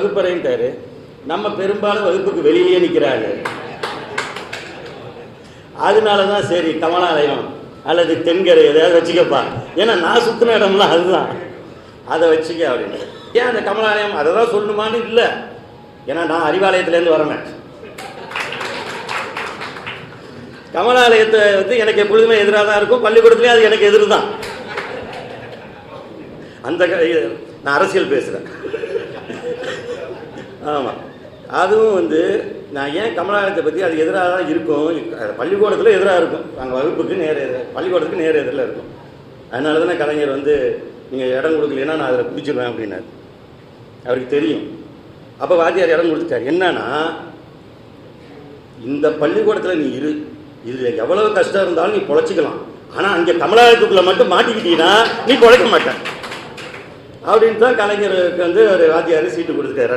வகுப்பறைன்ட்டாரு நம்ம பெரும்பாலும் வகுப்புக்கு வெளியிலேயே நிற்கிறாங்க அதனால தான் சரி கமலாலயம் அல்லது தென்கரை எதையாவது வச்சுக்கப்பா. ஏன்னா நான் சுற்றின இடம்லாம் அதுதான். அதை வச்சுக்க அப்படின்னு. ஏன் அந்த கமலாலயம் அதை தான் சொல்லணுமான்னு இல்லை. ஏன்னா நான் அறிவாலயத்துலேருந்து வரேன். கமலாலயத்தை வந்து எனக்கு எப்பொழுதுமே எதிராக தான் இருக்கும். பள்ளிக்கூடத்துலேயும் அது எனக்கு எதிர் தான் அந்த க- நான் அரசியல் பேசுகிறேன் ஆமாம் அதுவும் வந்து நான் ஏன் கமலாலயத்தை பற்றி அது எதிராக தான் இருக்கும்? பள்ளிக்கூடத்தில் எதிராக இருக்கும். அங்கே வகுப்புக்கு நேர் பள்ளிக்கூடத்துக்கு நேர் எதிரில் இருக்கும். அதனால தானே கலைஞர் வந்து நீங்கள் இடம் கொடுக்கலன்னா நான் அதில் குடிச்சிடுவேன் அப்படின்னாரு. அவருக்கு தெரியும். அப்போ வாத்தியார் இடம் கொடுத்துட்டார். என்னன்னா இந்த பள்ளிக்கூடத்தில் நீ இரு. இதில் எவ்வளவு கஷ்டம் இருந்தாலும் நீ பொழைச்சிக்கலாம். ஆனால் அங்கே தமிழகத்துக்குள்ளே மட்டும் மாட்டிக்கிட்டீங்கன்னா நீ பொழைக்க மாட்ட. அப்படின்னு தான் கலைஞருக்கு வந்து ஒரு வாத்தியார் சீட்டு கொடுத்துட்டாரு.